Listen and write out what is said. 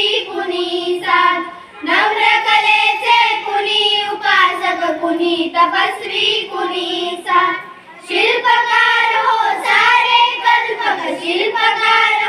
देवी कुणी साथ. नम्र कलेचे कुणी उपासक कुणी तपस्वी कुणी साथ. शिल्पकार हो सारे कल्पक शिल्पकार